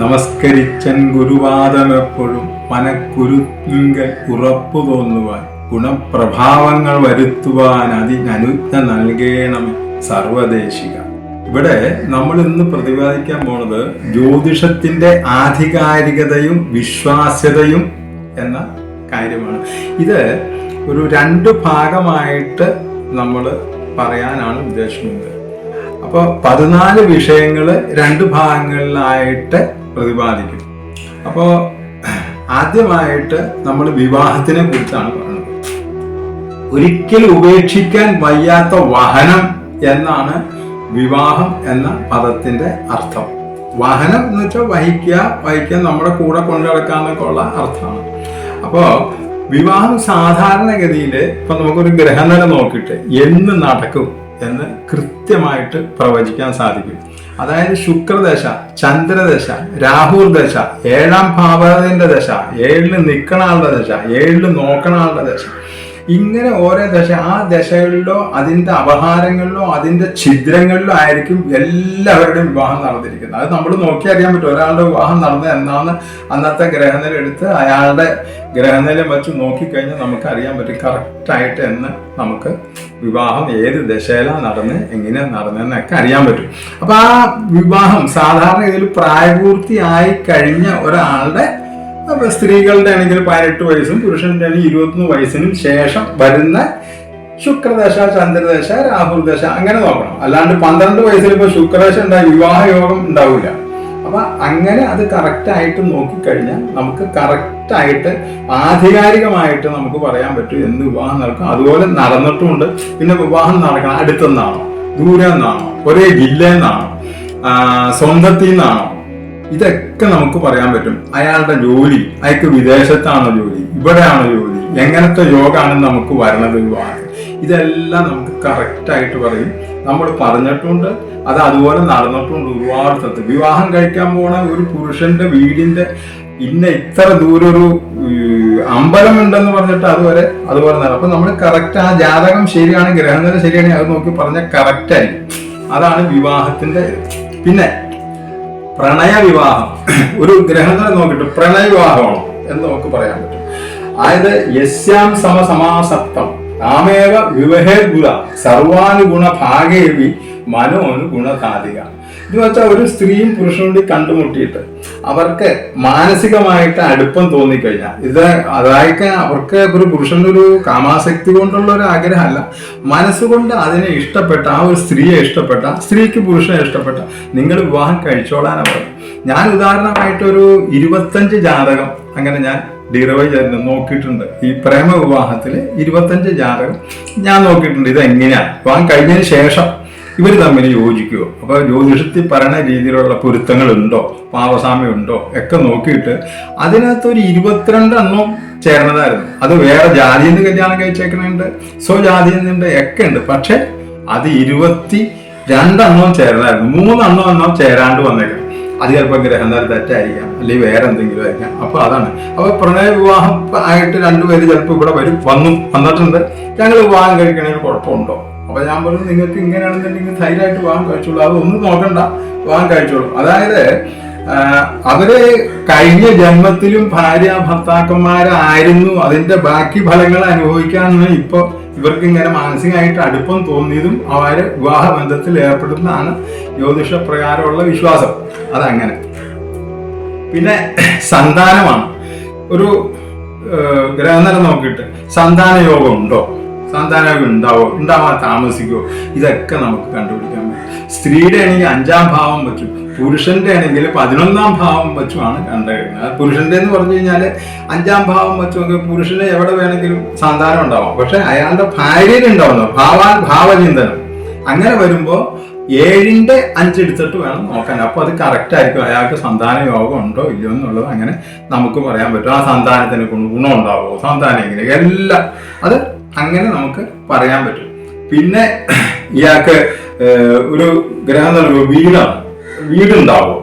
നമസ്കരിച്ചൻ ഗുരുവാദമെപ്പോഴും മനക്കുരുങ്കൽ ഉറപ്പു തോന്നുവാൻ ഗുണപ്രഭാവങ്ങൾ വരുത്തുവാൻ അതിനനുജ്ഞ നൽകണം സർവദേശിക ഇവിടെ നമ്മൾ ഇന്ന് പ്രതിപാദിക്കാൻ പോണത് ജ്യോതിഷത്തിന്റെ ആധികാരികതയും വിശ്വാസ്യതയും എന്ന കാര്യമാണ്. ഇത് ഒരു രണ്ട് ഭാഗമായിട്ട് നമ്മൾ പറയാനാണ് ഉദ്ദേശിക്കുന്നത്. അപ്പോൾ പതിനാല് വിഷയങ്ങൾ രണ്ട് ഭാഗങ്ങളിലായിട്ട് പ്രതിപാദിക്കും. അപ്പോൾ ആദ്യമായിട്ട് നമ്മൾ വിവാഹത്തിനെ കുറിച്ചാണ് പറഞ്ഞത്. ഒരിക്കലും ഉപേക്ഷിക്കാൻ വയ്യാത്ത വാഹനം എന്നാണ് വിവാഹം എന്ന പദത്തിന്റെ അർത്ഥം. വാഹനം എന്ന് വെച്ചാൽ വഹിക്കുക വഹിക്കാൻ നമ്മുടെ കൂടെ കൊണ്ടു നടക്കാന്നൊക്കെ ഉള്ള അർത്ഥമാണ്. അപ്പോൾ വിവാഹം സാധാരണഗതിയിൽ ഇപ്പൊ നമുക്കൊരു ഗ്രഹനില നോക്കിയിട്ട് എന്ന് നടക്കും. എന്ന് കൃത്യമായിട്ട് പ്രവചിക്കാൻ സാധിക്കും. അതായത് ശുക്രദശ ചന്ദ്രദശ രാഹുൽ ദശ ഏഴാം ഭാവത്തിന്റെ ദശ ഏഴിൽ നിൽക്കണ ആളുടെ ദശ ഏഴിൽ നോക്കണ ആളുടെ ദശ. ഇങ്ങനെ ഓരോ ദശ ആ ദശകളിലോ അതിന്റെ അപഹാരങ്ങളിലോ അതിന്റെ ഛിദ്രങ്ങളിലോ ആയിരിക്കും എല്ലാവരുടെയും വിവാഹം നടന്നിരിക്കുന്നത്. അത് നമ്മൾ നോക്കി അറിയാൻ പറ്റും ഒരാളുടെ വിവാഹം നടന്നത് എന്നാന്ന് അന്നത്തെ ഗ്രഹനില എടുത്ത് അയാളുടെ ഗ്രഹനില വെച്ച് നോക്കിക്കഴിഞ്ഞാൽ നമുക്ക് അറിയാൻ പറ്റും കറക്റ്റായിട്ട് എന്ന് നമുക്ക് വിവാഹം ഏത് ദശയിലാണ് നടന്ന് എങ്ങനെയാണ് നടന്നതെന്നൊക്കെ അറിയാൻ പറ്റും. അപ്പൊ ആ വിവാഹം സാധാരണ ഇതിൽ പ്രായപൂർത്തിയായി കഴിഞ്ഞ ഒരാളുടെ സ്ത്രീകളുടെ ആണെങ്കിൽ പതിനെട്ട് വയസ്സും പുരുഷന്റെ ആണെങ്കിൽ ഇരുപത്തൊന്ന് വയസ്സിനും ശേഷം വരുന്ന ശുക്രദശ ചന്ദ്രദശ രാഹുൽ ദശ അങ്ങനെ നോക്കണം. അല്ലാണ്ട് പന്ത്രണ്ട് വയസ്സിൽ ഇപ്പൊ ശുക്രദശ ഉണ്ടായി വിവാഹ യോഗം ഉണ്ടാവില്ല അപ്പൊ അങ്ങനെ അത് കറക്റ്റ് ആയിട്ട് നോക്കിക്കഴിഞ്ഞാൽ നമുക്ക് കറക്റ്റ് ആയിട്ട് ആധികാരികമായിട്ട് നമുക്ക് പറയാൻ പറ്റും എന്ന് വിവാഹം നടക്കും. അതുപോലെ നടന്നിട്ടുമുണ്ട്. പിന്നെ വിവാഹം നടക്കണം. അടുത്തുനിന്നാണോ ദൂരെ നിന്നാണോ ഒരേ ജില്ലയിൽ സ്വന്തത്തിൽ നിന്നാണോ ഇതൊക്കെ നമുക്ക് പറയാൻ പറ്റും. അയാളുടെ ജോലി അയാൾക്ക് വിദേശത്താണോ ജോലി ഇവിടെയാണോ ജോലി എങ്ങനത്തെ യോഗമാണ് നമുക്ക് വരണത് വിവാഹം ഇതെല്ലാം നമുക്ക് കറക്റ്റായിട്ട് പറയും. നമ്മൾ പറഞ്ഞിട്ടുണ്ട് അത് അതുപോലെ നടന്നിട്ടുണ്ട് ഒരുപാട് സ്ഥലത്ത്. വിവാഹം കഴിക്കാൻ പോണ ഒരു പുരുഷന്റെ വീടിന്റെ ഇന്ന ഇത്ര ദൂരം ഒരു അമ്പലം അമ്പലമുണ്ടെന്ന് പറഞ്ഞിട്ട് അതുവരെ അതുപോലെ നടക്കും അപ്പൊ നമ്മൾ കറക്റ്റ് ആ ജാതകം ശരിയാണ് ഗ്രഹനില ശരിയാണെങ്കിൽ അത് നോക്കി പറഞ്ഞാൽ കറക്റ്റ് അതാണ് വിവാഹത്തിന്റെ പിന്നെ പ്രണയ വിവാഹം. ഒരു ഗ്രഹനില നോക്കിയിട്ട് പ്രണയ വിവാഹമാണോ എന്ന് നമുക്ക് പറയാൻ പറ്റും. അതായത് യസ്യാം സമസമാസപ്തം താമേവ വിവഹേ ഗുണ സർവാനുഗുണ ഭാഗേവി മനോനുഗുണസാധിക എന്ന് വെച്ചാൽ ഒരു സ്ത്രീയും പുരുഷനും കൂടി കണ്ടുമുട്ടിയിട്ട് അവർക്ക് മാനസികമായിട്ട് അടുപ്പം തോന്നിക്കഴിഞ്ഞാൽ ഇത് അതായത് അവർക്ക് ഒരു പുരുഷനൊരു കാമാസക്തി കൊണ്ടുള്ള ഒരു ആഗ്രഹമല്ല. മനസ്സുകൊണ്ട് അതിനെ ഇഷ്ടപ്പെട്ട ആ ഒരു സ്ത്രീയെ ഇഷ്ടപ്പെട്ട സ്ത്രീക്ക് പുരുഷനെ ഇഷ്ടപ്പെട്ട നിങ്ങൾ വിവാഹം കഴിച്ചോളാനാണ് ഞാൻ ഉദാഹരണമായിട്ട് ഒരു ഇരുപത്തഞ്ച് ജാതകം അങ്ങനെ ഞാൻ ഡിറവൈ ചെയ്ത് നോക്കിയിട്ടുണ്ട്. ഈ പ്രേമ വിവാഹത്തിൽ ഇരുപത്തഞ്ച് ജാതകം ഞാൻ നോക്കിയിട്ടുണ്ട്. ഇത് എങ്ങനെയാണ് വിവാഹം കഴിഞ്ഞതിന് ശേഷം ഇവർ തമ്മിൽ യോജിക്കുമോ അപ്പോൾ ജ്യോതിഷത്തിൽ പറയുന്ന രീതിയിലുള്ള പൊരുത്തങ്ങളുണ്ടോ? പാവസാമ്യമുണ്ടോ ഒക്കെ നോക്കിയിട്ട് അതിനകത്ത് ഒരു ഇരുപത്തിരണ്ട് എണ്ണം ചേർന്നതായിരുന്നു അത് വേറെ ജാതിയിൽ നിന്ന് കല്യാണം കഴിച്ചേക്കണുണ്ട് സ്വജാതിയിൽ നിന്നുണ്ട് ഒക്കെ ഉണ്ട്. പക്ഷെ അത് ഇരുപത്തി രണ്ടെണ്ണം ചേർന്നായിരുന്നു മൂന്നെണ്ണം എണ്ണം ചേരാണ്ട് വന്നേക്കണം. അത് ചിലപ്പോൾ ഗ്രഹനില തെറ്റായിരിക്കാം. അല്ലെങ്കിൽ വേറെ എന്തെങ്കിലും ആയിരിക്കാം. അപ്പൊ അതാണ്. അപ്പൊ പ്രണയ വിവാഹം ആയിട്ട് രണ്ടുപേര് ചിലപ്പോൾ ഇവിടെ വരും. വന്നു വന്നിട്ടുണ്ട്. ഞങ്ങൾ വിവാഹം കഴിക്കണതിന് കുഴപ്പമുണ്ടോ? അപ്പൊ ഞാൻ പറഞ്ഞു നിങ്ങൾക്ക് ഇങ്ങനെയാണെന്നുണ്ടെങ്കിൽ ധൈര്യമായിട്ട് വിവാഹം കഴിച്ചോളൂ. അതൊന്നും നോക്കണ്ട. വിവാഹം കഴിച്ചോളൂ. അതായത് അവർ കഴിഞ്ഞ ജന്മത്തിലും ഭാര്യ ഭർത്താക്കന്മാരായിരുന്നു. അതിന്റെ ബാക്കി ഫലങ്ങൾ അനുഭവിക്കാനാണ് ഇപ്പൊ ഇവർക്ക് ഇങ്ങനെ മാനസികമായിട്ട് അടുപ്പം തോന്നിയതും അവർ വിവാഹ ബന്ധത്തിൽ ഏർപ്പെടുന്നതാണ് ജ്യോതിഷ പ്രകാരമുള്ള വിശ്വാസം. അതങ്ങനെ. പിന്നെ സന്താനമാണ്. ഒരു ഗ്രഹനില നോക്കിയിട്ട് സന്താന യോഗം ഉണ്ടോ? സന്താന ഉണ്ടാവോ ഉണ്ടാവാൻ താമസിക്കുമോ ഇതൊക്കെ നമുക്ക് കണ്ടുപിടിക്കാൻ പറ്റും. സ്ത്രീയുടെ ആണെങ്കിൽ അഞ്ചാം ഭാവം വെച്ചു പുരുഷന്റെ ആണെങ്കിൽ പതിനൊന്നാം ഭാവം വെച്ചുമാണ് കണ്ടുകഴിഞ്ഞാൽ പുരുഷന്റെ എന്ന് പറഞ്ഞു കഴിഞ്ഞാൽ അഞ്ചാം ഭാവം വെച്ച് നോക്കി പുരുഷന് എവിടെ വേണമെങ്കിലും സന്താനം ഉണ്ടാവാം. പക്ഷെ അയാളുടെ ഭാര്യയിൽ ഉണ്ടാവുന്നു. ഭാവാൻ ഭാവചിന്തനം. അങ്ങനെ വരുമ്പോൾ ഏഴിന്റെ അഞ്ചെടുത്തിട്ട് വേണം നോക്കാൻ. അപ്പൊ അത് കറക്റ്റ് ആയിരിക്കും. അയാൾക്ക് സന്താന യോഗം ഉണ്ടോ ഇല്ലയോ എന്നുള്ളത് അങ്ങനെ നമുക്ക് പറയാൻ പറ്റും. ആ സന്താനത്തിന് ഗുണം ഉണ്ടാവോ സന്താനം എങ്ങനെ എല്ലാം. അത് അങ്ങനെ നമുക്ക് പറയാൻ പറ്റും. പിന്നെ ഇയാൾക്ക് ഒരു ഗ്രഹം നൽകുക വീടാണ്. വീടുണ്ടാവോ.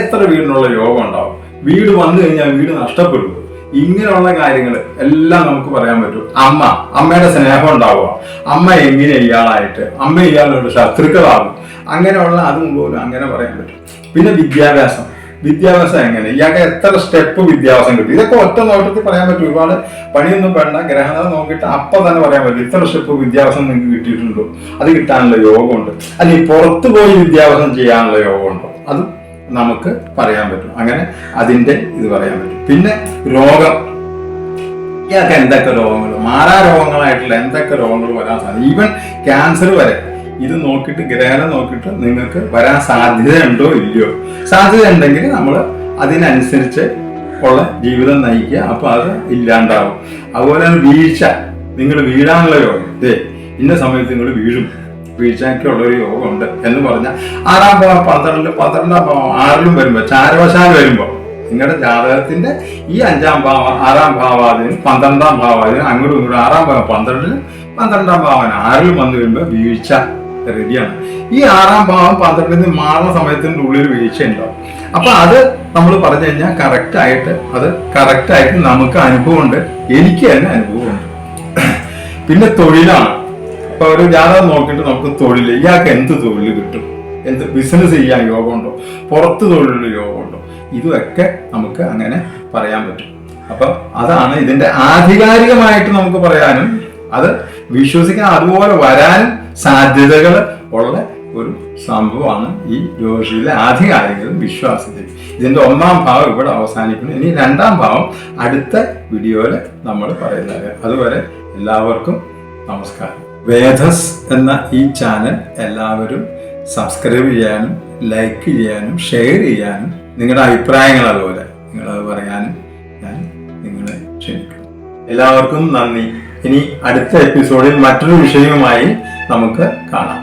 എത്ര വീടിനുള്ള യോഗം ഉണ്ടാവും. വീട് വന്നു കഴിഞ്ഞാൽ വീട് നഷ്ടപ്പെടും. ഇങ്ങനെയുള്ള കാര്യങ്ങൾ എല്ലാം നമുക്ക് പറയാൻ പറ്റും. അമ്മ അമ്മയുടെ സ്നേഹം ഉണ്ടാവുക. അമ്മ എങ്ങനെ ഇയാളായിട്ട് അമ്മ ഇയാളോട് ശത്രുക്കളാകും. അങ്ങനെയുള്ള അതും പോലും അങ്ങനെ പറയാൻ പറ്റും. പിന്നെ വിദ്യാഭ്യാസം. വിദ്യാഭ്യാസം എങ്ങനെ? ഇയാൾക്ക് എത്ര സ്റ്റെപ്പ് വിദ്യാഭ്യാസം കിട്ടി? ഇതൊക്കെ ഒറ്റ നോട്ടത്തിൽ പറയാൻ പറ്റും ഒരുപാട് പണിയൊന്നും വേണ്ട. ഗ്രഹങ്ങൾ നോക്കിയിട്ട് അപ്പൊ തന്നെ പറയാൻ പറ്റും ഇത്ര സ്റ്റെപ്പ് വിദ്യാഭ്യാസം നിങ്ങൾക്ക് കിട്ടിയിട്ടുണ്ടോ? അത് കിട്ടാനുള്ള യോഗമുണ്ട്. അല്ലെങ്കിൽ പുറത്തു പോയി വിദ്യാഭ്യാസം ചെയ്യാനുള്ള യോഗമുണ്ടോ? അത് നമുക്ക് പറയാൻ പറ്റും. അങ്ങനെ അതിന്റെ ഇത് പറയാൻ പറ്റും. പിന്നെ രോഗം. ഇയാൾക്ക് എന്തൊക്കെ രോഗങ്ങൾ? മാറാ രോഗങ്ങളായിട്ടുള്ള എന്തൊക്കെ രോഗങ്ങൾ വരാൻ സാധിക്കും ഈവൻ ക്യാൻസർ വരെ. ഇത് നോക്കിയിട്ട് ഗ്രഹണം നോക്കിയിട്ട് നിങ്ങൾക്ക് വരാൻ സാധ്യതയുണ്ടോ ഇല്ലയോ? സാധ്യത ഉണ്ടെങ്കിൽ നമ്മൾ അതിനനുസരിച്ച് ഉള്ള ജീവിതം നയിക്കുക. അപ്പൊ അത് ഇല്ലാണ്ടാവും. അതുപോലെ തന്നെ വീഴ്ച. നിങ്ങൾ വീഴാനുള്ള യോഗം. ദേ ഇന്ന സമയത്ത് നിങ്ങൾ വീഴും. വീഴ്ചയ്ക്കുള്ള ഒരു യോഗമുണ്ട് എന്ന് പറഞ്ഞാൽ ആറാം ഭാവം പന്ത്രണ്ട് ആറിലും വരുമ്പോൾ ചാരവശാൽ വരുമ്പോൾ നിങ്ങളുടെ ജാതകത്തിന്റെ ഈ അഞ്ചാം ഭാവ ആറാം ഭാവാദിനും പന്ത്രണ്ടാം ഭാവാദിനും അങ്ങോട്ടും ഇങ്ങോട്ടും ആറാം ഭാവം പന്ത്രണ്ടിലും പന്ത്രണ്ടാം ഭാവന ആറിലും വന്നു വരുമ്പോൾ വീഴ്ച. റെഡിയാണ്. ഈ ആറാം ഭാവം പന്ത്രണ്ടിന് മാറുന്ന സമയത്തിന്റെ ഉള്ളിൽ വീഴ്ച ഉണ്ടാവും അപ്പൊ അത് നമ്മൾ പറഞ്ഞു കഴിഞ്ഞാൽ കറക്റ്റ് ആയിട്ട് അത് കറക്റ്റ് ആയിട്ട് നമുക്ക് അനുഭവമുണ്ട്. എനിക്ക് തന്നെ അനുഭവമുണ്ട്. പിന്നെ തൊഴിലാണ്. ഇപ്പൊ ഒരു ജാതകം നോക്കിയിട്ട് നമുക്ക് തൊഴിൽ ഇയാൾക്ക് എന്ത് തൊഴിൽ കിട്ടും? എന്ത് ബിസിനസ് ചെയ്യാൻ യോഗമുണ്ടോ? പുറത്ത് തൊഴിലുള്ള യോഗമുണ്ടോ? ഇതൊക്കെ നമുക്ക് അങ്ങനെ പറയാൻ പറ്റും. അപ്പൊ അതാണ് ഇതിന്റെ ആധികാരികമായിട്ട് നമുക്ക് പറയാനും അത് വിശ്വസിക്കാൻ അതുപോലെ വരാനും സാധ്യതകൾ ഉള്ള ഒരു സംഭവമാണ് ഈ ജോഷിയിലെ ആധികാരികളും വിശ്വാസത്തിൽ ഇതിന്റെ ഒന്നാം ഭാവം ഇവിടെ അവസാനിക്കുന്നു. ഇനി രണ്ടാം ഭാവം അടുത്ത വീഡിയോയിൽ നമ്മൾ പറയുന്നത് അതുവരെ എല്ലാവർക്കും നമസ്കാരം. വേദസ് എന്ന ഈ ചാനൽ എല്ലാവരും സബ്സ്ക്രൈബ് ചെയ്യാനും ലൈക്ക് ചെയ്യാനും ഷെയർ ചെയ്യാനും നിങ്ങളുടെ അഭിപ്രായങ്ങൾ അതുപോലെ നിങ്ങളത് പറയാനും ഞാൻ നിങ്ങളെ ക്ഷണിക്കുന്നു. എല്ലാവർക്കും നന്ദി. ഇനി അടുത്ത എപ്പിസോഡിൽ മറ്റൊരു വിഷയവുമായി നമുക്ക് കാണാം.